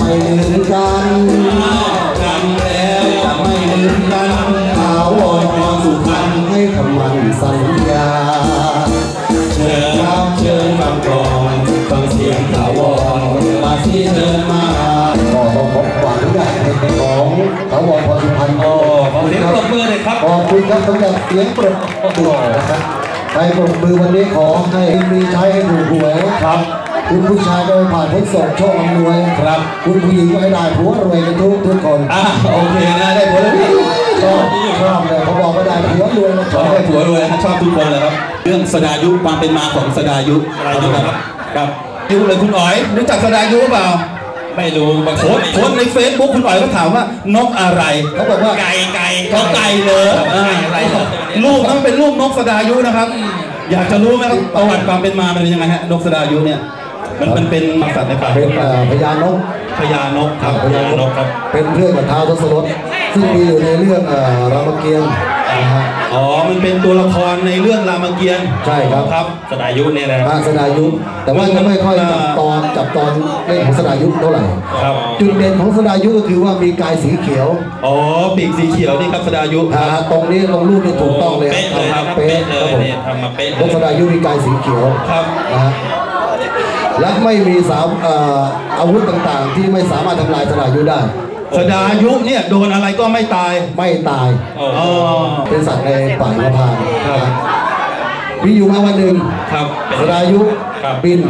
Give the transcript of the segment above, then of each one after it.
ไม่ลืมกันกันแล้วจะไม่ลืมกันถาวรพรสุพรรณให้คำมันสัญญา เชิญครับเชิญฟังก่อนฟังเสียงถาวรมาที่เชิญมาก็ต้องขอฝากด้วยของถาวรพรสุพรรณโอ้ขอเสียงปรบมือเลยครับขอบคุณครับสำหรับเสียงปรบมือนะครับใครปรบมือวันนี้ขอให้มีใช้ให้ถูกหวยครับ คุณผู้ชายก็ให้ผ่านพ้นโศกโชคอำนวยครับ คุณผู้หญิงก็ให้ได้ผัวรวยกันทุกทุกคนอะโอเคนะได้ผัวแล้วพี่ชอบชอบเลยเขาบอกว่าได้ผัวรวยนะชชออบบได้ผัวรวยนะชอบทุกคนเลยครับ เรื่องสดายุความเป็นมาของสดายุนะครับครับยุเลยคุณอ๋อยรู้จักสดายุหรือเปล่าไม่รู้บางโพคสนต์โพสต์ในเฟซบุ๊กคุณอ๋อยก็ถามว่านกอะไรเขาบอกว่าไก่ไก่เขาไก่เหรออ่าอะไรเหรอลูกนั้นเป็นลูกนกสดายุนะครับ อยากจะรู้ไหมครับประวัติความเป็นมามันเป็นยังไงฮะนกสดายุเนี่ย มันมันเป็นสัตว์ในป่าเป็นเอ่อพญานก พญานกครับพญานกครับเป็นเพื่อนกับท้าวทศรถซึ่งมีอยู่ในเรื่องเอ่อรามเกียรติ์นะฮะ อ๋อมันเป็นตัวละครในเรื่องรามเกียรติ์ใช่ครับ ครับสดายุเนี่ยนะพระสดายุ แต่ว่าจะไม่ค่อยจับตอนจับตอนเล่นของสดายุเท่าไหร่ ครับจุดเด่นของสดายุก็คือว่ามีกายสีเขียวอ๋อปีกสีเขียวนี่ครับสดายุอ่าตรงนี้ตรงรูปนี่ถูกต้องเลยเป๊ะเลยคครัรับบเป๊ะเป๊ะเลครับยผมเนี่ยทำมาเป๊ะนเลกยสดายุมีกายสีเขียวครับ นะฮะ และไม่มีสามเอ่ออาวุธต่างๆ ที่ไม่สามารถทำลายสดายุได้ สดายุเนี่ยโดนอะไรก็ไม่ตายไม่ตายโอ้อ๋อเป็นสัตว์ในป่าหิมพานต์ครับนะมีอยู่มาวันหนึ่งครับสดายุครับบิน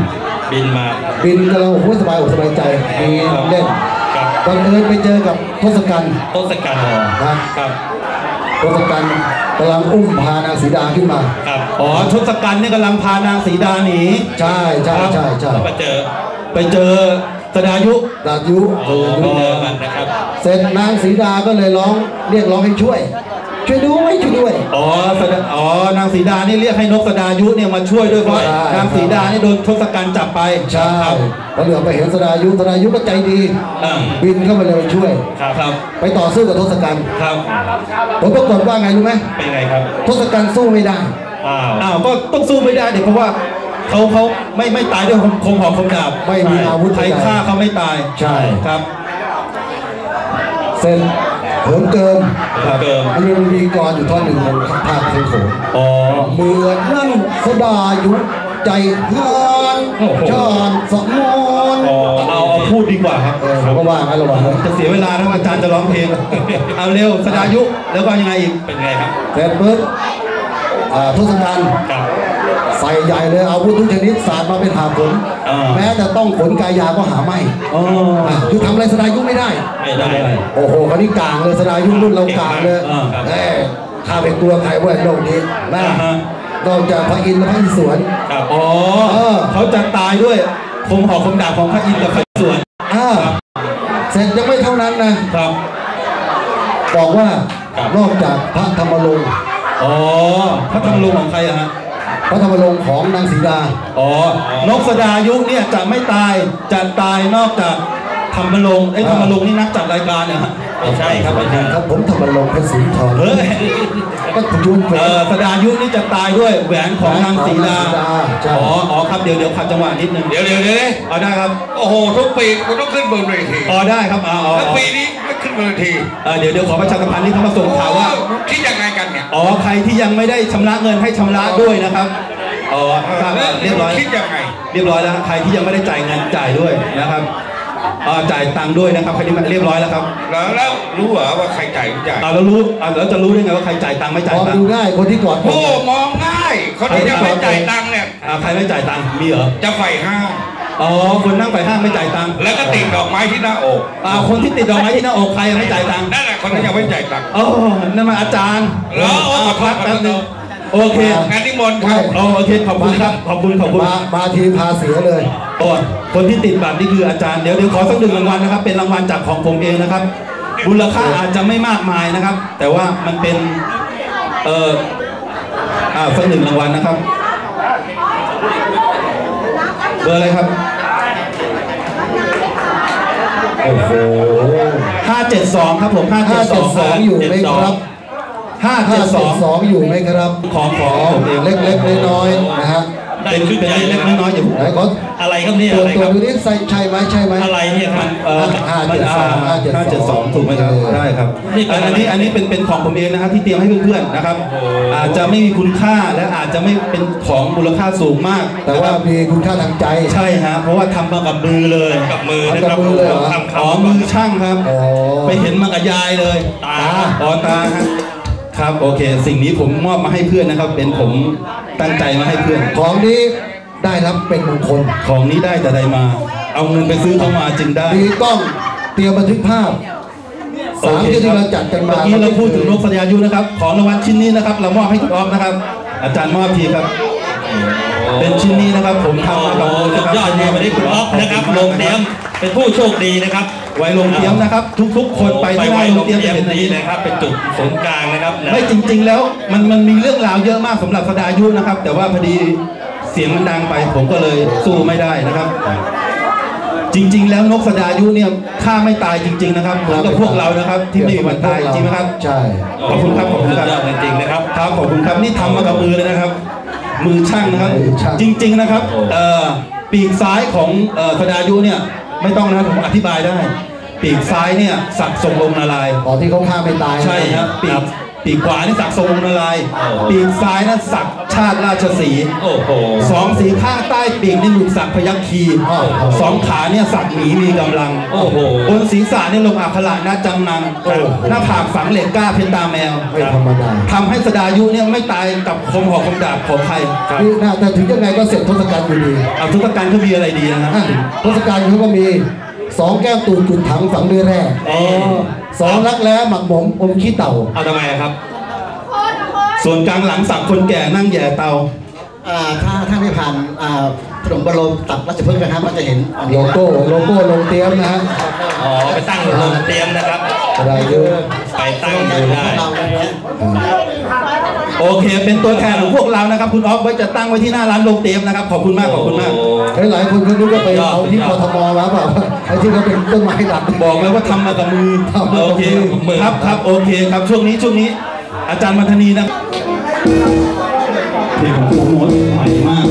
บินมาบินกำลังโอ้โหสบายอกสบายใจมีเล่นครับบังเอิญไปเจอกับทศกัณฐ์ต้นสกัดนะ ครับทศกัณฐ์ กำลังอุ้มพานางสีดาขึ้นมา ครับอ๋อทศกัณฐ์เนี่ยกำลังพานางสีดาหนีใช่ใช่ใช่ใช่แล้วมาเจอไปเจอสดายุดายุโอ้ไปเจอมันนะครับ เสร็จนางสีดาก็เลยร้องเรียกร้องให้ช่วย ช่วยด้วยช่วยด้วย อ๋อสดาอ๋อนางสีดานี่เรียกให้นกสดายุเนี่ยมาช่วยด้วยเพราะใช่ นางสีดานี่โดนทศกัณฐ์จับไปใช่พอเหลือไปเห็นสดายุสดายุก็ใจดี อ่าบินเข้ามาเลยช่วย ครับครับไปต่อสู้กับทศกัณฐ์ครับผลปรากฏว่าไงรู้ไหมเป็นไงครับทศกัณฐ์สู้ไม่ได้ อ้าวอ้าวก็ต้องสู้ไม่ได้เด็กเพราะว่าเขาเขาไม่ไม่ตายด้วยคมคมหอกคมดาบไม่มีอาวุธใครใดฆ่าเขาไม่ตายใช่ ครับ เส้น เหิมเกิมครับเกิมมันมีกรอยู่ท่อนหนึ่งของภาคเพลงโขงอ๋อเหมือนนั่งสดายุใจเฮือนโอ้โหชอนสมนอ๋อเอาเอาพูดดีกว่าครับเออผมก็ว่างั้นระวังนะจะเสียเวลาถ้าอาจารย์จะร้องเพลง เอาเร็วสดายุแล้วก็ยังไงอีกเป็นไงครับเสร็จปุ๊บอ่าทศกัณฐ์ครับ ใส่ใหญ่เลยอาวุธทุกชนิดสาดมาเป็นหาผลอ่า แม้แต่ต้องขนกายยาก็หาไม่อ๋ออะคือทำอะไรสดายุไม่ได้ ไม่ได้ โอ้โหคนนี้กลางเลยสดายุรุ่นเรากลางเลยอ่าเอ้ยข้าเป็นตัวใครเว้ยโลกนี้นะอ่าฮะ นอกจากพระอินทร์และพระอิศวร ครับอ๋อเออ เขาจะตายด้วยคมหอกคมดาบของพระอินทร์กับพระสวนอ่าเสร็จยังไม่เท่านั้นนะ ครับ บอกว่าครับ นอกจากพระธรรมรงค์อ๋อพระธรรมรงค์ของใครอะฮะ พระธรรมรงค์ของนางสีดา อ๋อ นกสดายุเนี่ยจะไม่ตายจะตายนอกจากธรรมรงค์ไอ้ยธรรมรงค์นี่นักจัดรายการเนี่ยฮะไม่ใช่ครับไม่ใช่ครับผมธรรมรงค์พระศรีทรเฮ้ยก็ยุนเป็เอนอสดายุนี่จะตายด้วยแหวนของนางสีดาของนางสีดาใช่ อ๋ออ๋อครับเดี๋ยวเดี๋ยวขัดจังหวะนิดนึงเดี๋ยวเดี๋ยวเดี๋ยวเอาได้ครับโอ้โหทุกปีคุณต้องขึ้นบนเวทีอ๋อได้ครับอ๋ออ๋อแล้วปีนี้ไม่ขึ้นบนเวที เออเดี๋ยวเดี๋ยวขอประชาสัมพันธ์นี่เขามาส่งข่าวว่า โอ้คิดยังไงกันเนี่ย อ๋อใครที่ยังไม่ได้ชำระเงินให้ชำระด้วยนะครับอ๋อทราบแล้วเรียบร้อยคิดยังไง เรียบร้อยแล้วใครที่ยังไม่ได้จ่ายเงินจ่ายด้วยนะครับอ่าจ่ายตังค์ด้วยนะครับใครที่เรียบร้อยแล้วครับแล้วแล้วรู้เหรอว่าใครจ่ายไม่จ่ายอ่าเรารู้อ่าเราจะรู้ได้ไงว่าใครจ่ายตังค์ไม่จ่ายมองตังดูค์ง่ายคนที่กอดผโอ้มมองง่ายคนที่ยังไม่จ่ายตังค์เนี่ยอ่าใครไม่จ่ายตังค์มีเหรอ จะไฟห้าง อ๋อคนนั่งไปห้างไม่จ่ายตังค์แล้วก็ติดดอกไม้ที่หน้าอกอ่าคนที่ติดดอกไม้ที่หน้าอกใครยังไม่จ่ายตังค์นั่นแหละคนที่ยังไม่จ่ายตังค์อ๋อนั่นมาอาจารย์เหรออ๋ออ่าพักขอโทษแป๊บนึงขอโทษโอเคงานนิมนต์ครับอ๋อโอเคขอบคุณครับขอบคุณขอบคุณมามาทีพาเสียเลยโอ้คนที่ติดบัตรนี่คืออาจารย์เดี๋ยวเดี๋ยวขอสักหนึ่งรางวัลนะครับ เป็นรางวัลจากของผมเองนะครับมูลค่าอาจจะไม่มากมายนะครับ แต่ว่ามันเป็นเอ่ออ่าสักหนึ่งรางวัลนะครับ เบอร์อะไรครับ โอ้โหห้าเจ็ดสองครับผมห้าเจ็ดสอง572 อยู่ไหมครับ ห้าห้าเจ็ดสสิอบงสองอยู่ไหมครับ ของของผมเองเล็กๆน้อยๆนะฮะ ได้เป็นชุดเป็นใหญ่เล็กๆน้อยๆอย่าไหนขออะไรครับเนี่ยตรวอะจไรตรควจรับ ดูนี่ใส่ใช่ไหมใช่ไหม อะไรเนี่ยครับ เอ่อห้ามันเจ็ดสองห้าเจ็ดสองห้าเจ็ดสองถูกไหมครับ เออ ได้ครับนี่เป็นอะไรอันนี้อันนี้เป็นเป็นของผมเองนะครับที่เตรียมให้เพื่อนๆนะครับ อาจจะไม่มีคุณค่าและอาจจะไม่เป็นของมูลค่าสูงมากแต่ว่ามีคุณค่าทางใจ ใช่ฮะเพราะว่าทำมากับมือเลยกับมือนะครับกับมือเลยเหรอ ทำอ๋อคำมือช่างครับ อ๋อ ไปเห็นมากับยายเลยตา อ๋อตาฮะ ครับโอเค สิ่งนี้ผมมอบมาให้เพื่อนนะครับ เป็นผมตั้งใจมาให้เพื่อน ของนี้ได้รับเป็นมงคลของนี้ได้แต่ใดมา เอาเงินไปซื้อเข้ามาจึงได้มีกล้องเตรียมบันทึกภาพสามที่ที่เราจัดกันมาเมื่อกี้เราพูดถึงนกสัญญายุนะครับ ของรางวัลชิ้นนี้นะครับ เรามอบให้คุณออฟนะครับ อาจารย์มอบทีครับ เป็นชิ้นนี้นะครับ ผมทำมากับมือสุนะดครับยอดเลยวันนี้คุณอ๊อฟนะครับลงเตรียมเป็นผู้โชคดีนะครับ ไว้ลงเตรียมนะครับ ทุกๆ คนไปที่หไว้น้าลลงงเตรียมเตรีจะยมเห็นอันนี่นี้นะครับ เป็นจุดศูนย์กลางนะครับนะไม่จริง ๆ แล้วมันมันมีเรื่องราวเยอะมากสำหรับสดายุนะครับ แต่ว่าพอดีเสียงมันดังไปผมก็เลยสู้ไม่ได้นะครับ จริง ๆ แล้วนกสดายุเนี่ยฆ่าไม่ตายจริง ๆ นะครับเหมือนกับพวกเรานะครับ ที่ไม่มีวันตายจริงไหมครับใช่ขอบคุณครับขอบคุณครับสุดยอดจริงๆนะครับครับขอบคุณครับนี่ทำมากับมือเลยนะครับ มือช่างนะครับมือช่างจริง ๆ นะครับเอ่อปีกซ้ายของเอ่อสดายุเนี่ย ไม่ต้องนะครับผมอธิบายได้ ปีกซ้ายเนี่ยสักทรงองค์นารายณ์ตอนที่เขาฆ่าไม่ตายใช่ครับปีก ปีกขวานี่สักทรงองค์นารายณ์โอ้โหปีกซ้ายนั้นสักชาติราชสีห์โอ้โห สองสีข้างใต้ปีกนี่หลุดสักพยัคฆีสองขาเนี่ยสักหมีมีกำลังโอ้โห บนศีรษะเนี่ยลงอักขระหน้าจังนังโอ้โห หน้าผากฝังเหล็กกล้าเพชรตาแมวไม่ธรรมดาทำให้สดายุเนี่ยไม่ตายกับคมหอกคมดาบของใครนี่น่าแต่ถึงยังไงก็เสร็จทศกัณฐ์อยู่ดีเอาทุกการเขามีอะไรดีนะฮะ อะทศกัณฐ์เขาก็มีสองแก้วตูดกุดถังฝังด้วยแร่ อ๋อ สองรักแร้หมักหมมอมขี้เต่าเอาทำไมอะครับส่วนกลางหลังสักคนแก่นั่งแย่เตาอ่าถ้าถ้าไม่ผ่านอ่าถนนบรมตัดราชพฤกษ์นะครับก็จะเห็นอันโลนี้โก้โลโก้ลงเตรียมนะฮะอ๋อไปตั้งลงเตรียมนะครับก็ได้เยอะ ไปตั้งดูได้ เราเลยนะ โอเค เป็นตัวแทนของพวกเรานะครับ คุณออฟไว้จะตั้งไว้ที่หน้าร้านโรงเตรียมนะครับ ขอบคุณมาก ขอบคุณมาก เฮ้ยหลายคนก็นึกว่าไปเอาที่กทมมาเปล่าไอ้ที่เขาเป็นต้นไม้ดัดบอกแล้วว่าทำมากับมือทำมากับมือโอเคครับครับโอเคครับช่วงนี้ช่วงนี้ อาจารย์มัทนีนะเพลงของครูมดใหม่มาก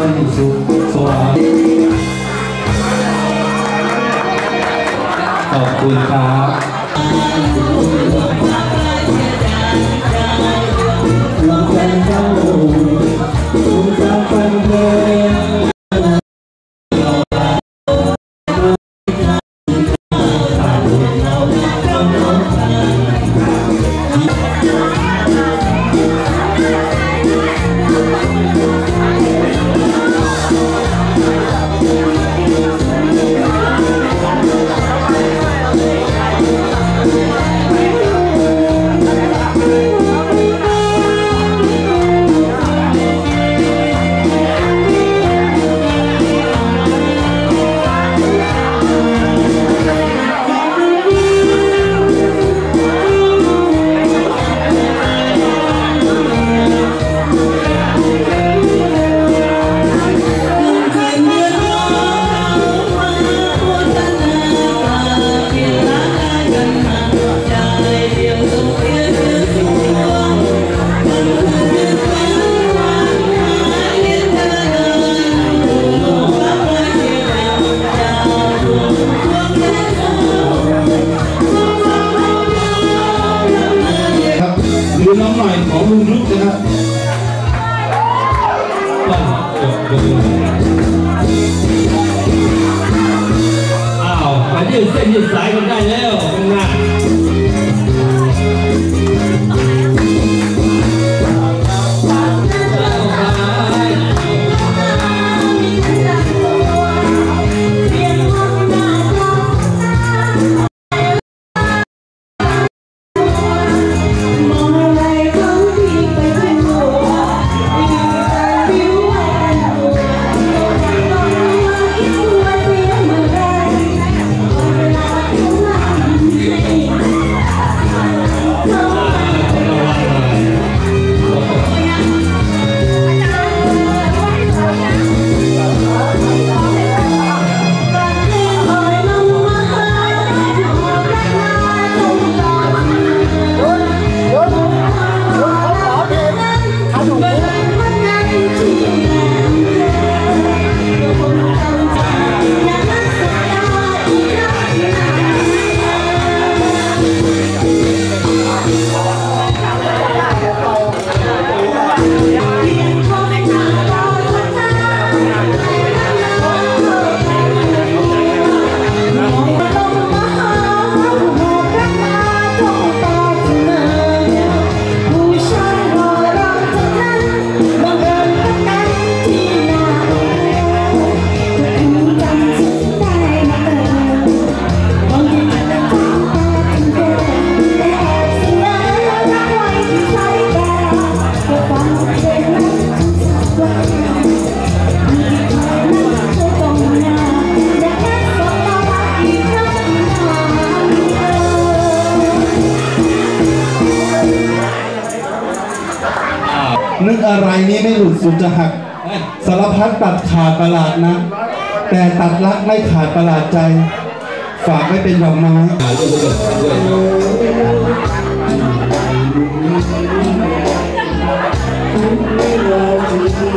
งทองไม่สุขสว่างขอบคุณครับ อ้าวไปยืดเส้นยืดสายกันได้แล้ว ขาดประหลาดใจ ฝากไม่เป็นดอกไม้ด้วย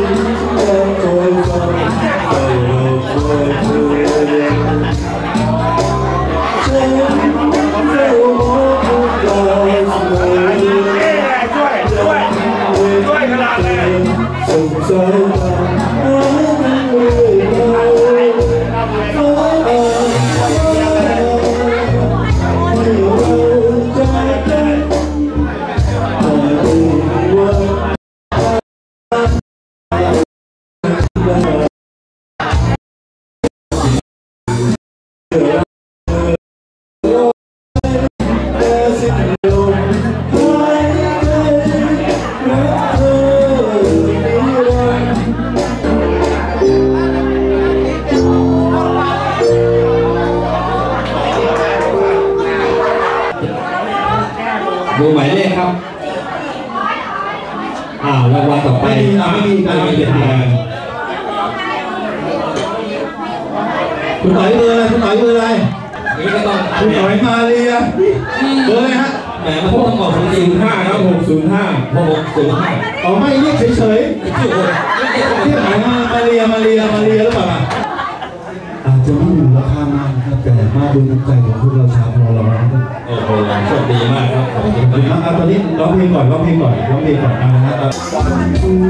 ร้องเพลงก่อนร้องเพลงก่อนนอาละฮะ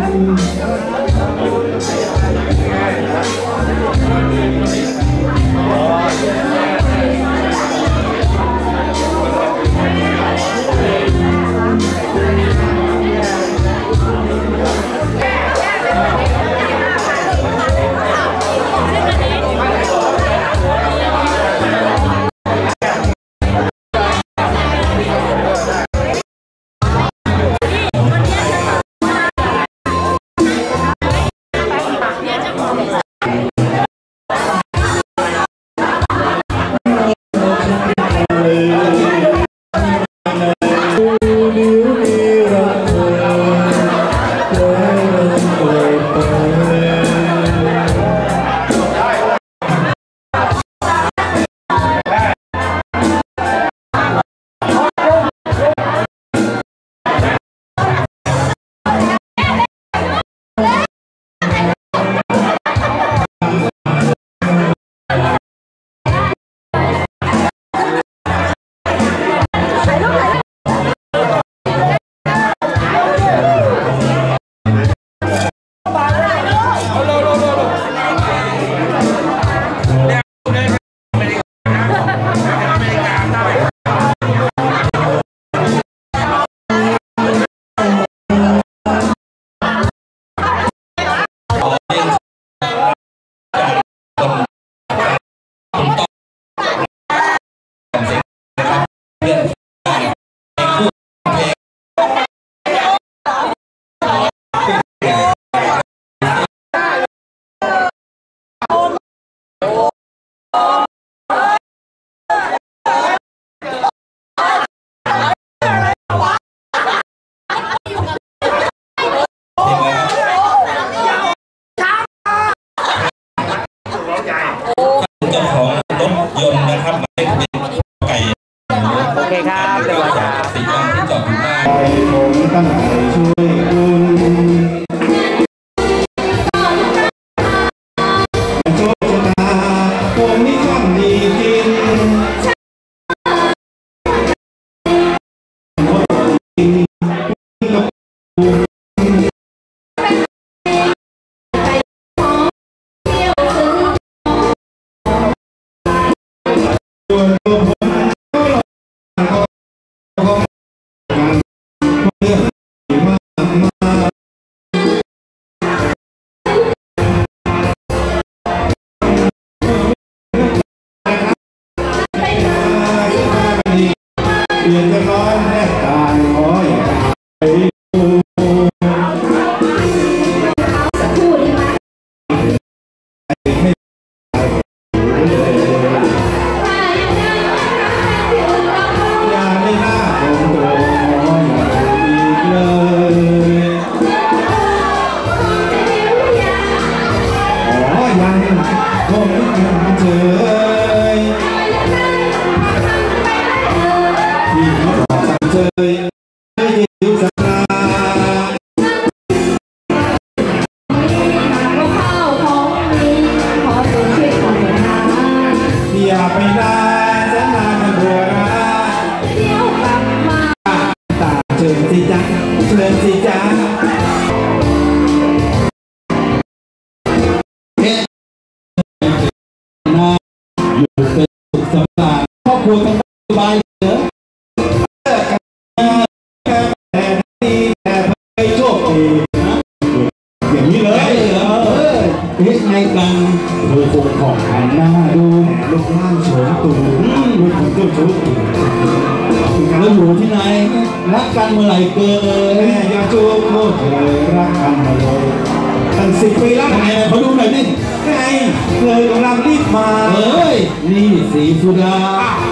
สีสุดา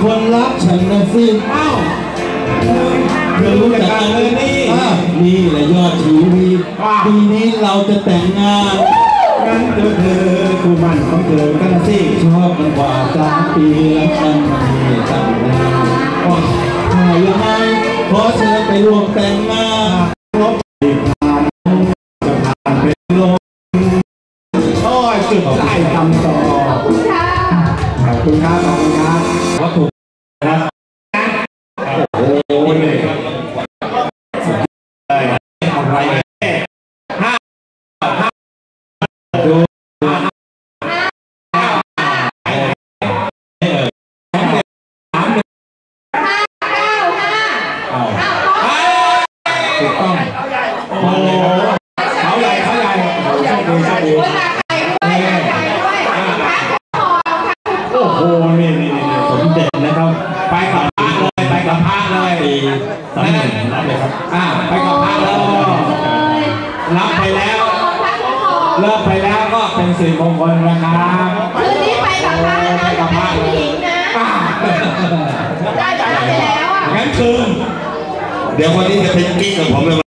คนรักฉันนะสิอ้าวเธอรู้จักกันเลยนี่นี่แหละยอดชีวิตปีนี้เราจะแต่งงานงั้นเจอเธอคู่มันต้องเจอกันสิชอบมันกว่าสามปีแล้วกันไม่ตั้งนานใช่ไหมขอเธอไปร่วมแต่งงาน เปิดเลยครับเขาใหญ่เขาใหญ่โชคดีโชคดีโอ้โหนี่นี่นี่ผมเด่นนะครับ ไปกับพระเลยไปกับพระเลยสามหนึ่งรับเลยครับอ่าไปกับพระแล้วรับไปแล้วเลิกไปแล้วก็เป็นสื่อมงคลนะครับคืนนี้ไปกับพระนะไปกับพระผู้หญิงนะได้ไปแล้วอะงั้นคืนเดี๋ยววันนี้จะเป็นกิ๊กกับผมเลยว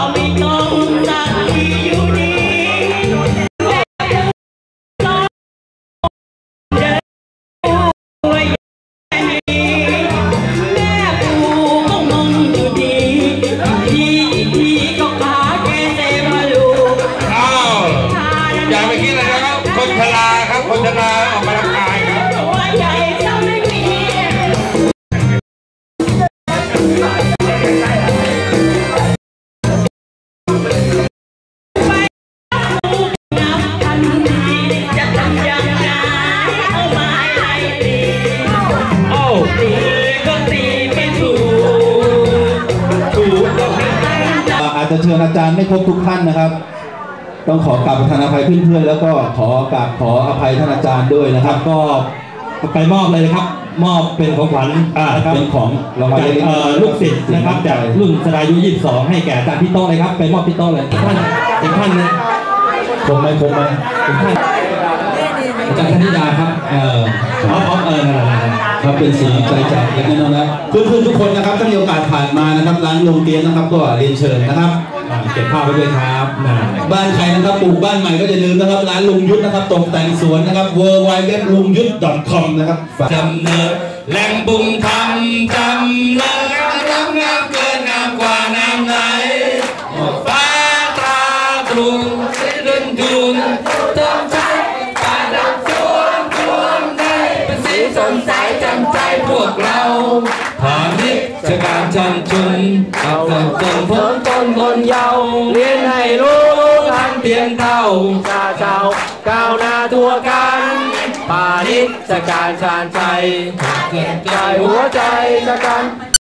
ก็ไต้องขอกราบประธานอภัยเพื่อนๆแล้วก็ขอกราบขออภัยท่านอาจารย์ด้วยนะครับำก็ไปมอบเลยนะครับ มอบเป็นของขวัญอ่านะครับเป็นของรางวัลจากเล็กๆเอ่อลูกศิษย์นะครับจากรุ่นสรายุ22 ให้แก่อาจารย์พี่โต้เลยครับ ไปมอบพี่โต้เลยอีกท่านอีกท่านหนึงคมไหมคมไหมอีกท่านอาจารย์ธนิดาครับเอ่อพร้อมพร้อมเออนั่นแหละนั่นแหละครับเป็นสีใจจากเล็กน้อยๆนะเพื่อนๆทุกคนนะครับถ้ามีโอกาสผ่านมานะครับร้านลงเตียงนะครับก็เรียนเชิญนะครับ อ่าเก็บภาพไว้ด้วยครับนะบ้านใครนะครับปลูกบ้านใหม่ก็อย่าลืมนะครับร้านลุงยุทธนะครับตกแต่งสวนนะครับ w w w ลุงยุทธ .com นะครับฝากจำเนิดแหล่งบุญธรรมจำเลิศรักงามเกินงามกว่าน้ำไหนฟ้าตราตรุงเดินดูนเติมใจป่าดับสวนทวนได้เป็นสีสดใสจำใจพวกเราพาณิชย์การจันชุนเอาเติมต้นพ้น ต้นคนเยาว์เรียนให้รู้ทันเพียงเท่าชาเจ้าก้าวหน้าทั่วกันป่านิชการชาญชัยใจหัวใจชะกัน